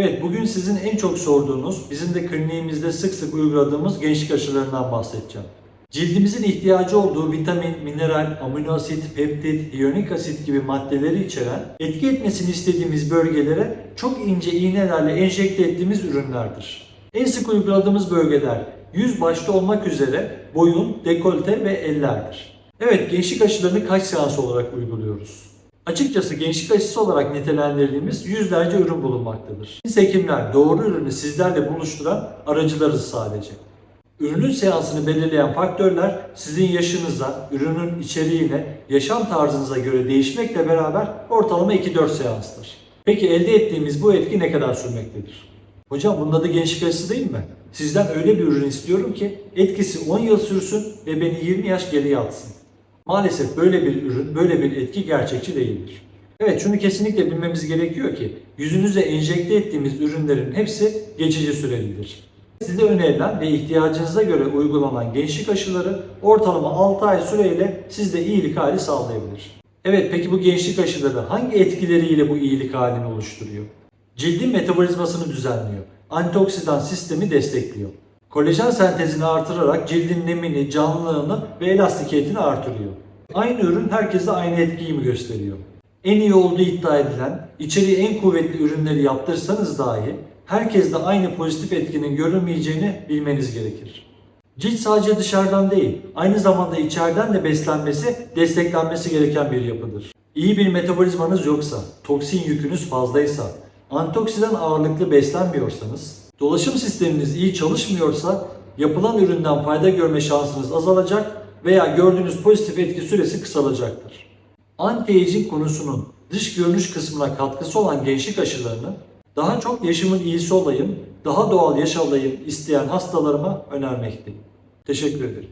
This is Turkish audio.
Evet, bugün sizin en çok sorduğunuz, bizim de kliniğimizde sık sık uyguladığımız gençlik aşılarından bahsedeceğim. Cildimizin ihtiyacı olduğu vitamin, mineral, amino asit, peptit, iyonik asit gibi maddeleri içeren, etki etmesini istediğimiz bölgelere çok ince iğnelerle enjekte ettiğimiz ürünlerdir. En sık uyguladığımız bölgeler yüz başta olmak üzere boyun, dekolte ve ellerdir. Evet, gençlik aşılarını kaç seans olarak uyguluyoruz? Açıkçası gençlik aşısı olarak nitelendirdiğimiz yüzlerce ürün bulunmaktadır. Biz hekimler doğru ürünü sizlerle buluşturan aracılarız sadece. Ürünün seansını belirleyen faktörler sizin yaşınıza, ürünün içeriğine, yaşam tarzınıza göre değişmekle beraber ortalama 2-4 seanstır. Peki elde ettiğimiz bu etki ne kadar sürmektedir? Hocam bunun adı gençlik aşısı değil mi? Sizden öyle bir ürün istiyorum ki etkisi 10 yıl sürsün ve beni 20 yaş geriye atsın. Maalesef böyle bir ürün, böyle bir etki gerçekçi değildir. Evet şunu kesinlikle bilmemiz gerekiyor ki yüzünüze enjekte ettiğimiz ürünlerin hepsi geçici sürelidir. Size önerilen ve ihtiyacınıza göre uygulanan gençlik aşıları ortalama 6 ay süreyle sizde iyilik hali sağlayabilir. Evet peki bu gençlik aşıları hangi etkileriyle bu iyilik halini oluşturuyor? Cildin metabolizmasını düzenliyor. Antioksidan sistemi destekliyor. Kolajen sentezini artırarak cildin nemini, canlılığını ve elastikiyetini artırıyor. Aynı ürün herkese aynı etkiyi mi gösteriyor? En iyi olduğu iddia edilen, içeriği en kuvvetli ürünleri yaptırsanız dahi herkeste aynı pozitif etkinin görülmeyeceğini bilmeniz gerekir. Cilt sadece dışarıdan değil, aynı zamanda içeriden de beslenmesi, desteklenmesi gereken bir yapıdır. İyi bir metabolizmanız yoksa, toksin yükünüz fazlaysa, antioksidan ağırlıklı beslenmiyorsanız, dolaşım sisteminiz iyi çalışmıyorsa yapılan üründen fayda görme şansınız azalacak veya gördüğünüz pozitif etki süresi kısalacaktır. Anti-aging konusunun dış görünüş kısmına katkısı olan gençlik aşılarını daha çok yaşımın iyisi olayım, daha doğal yaş alayım isteyen hastalarıma önermekteyim. Teşekkür ederim.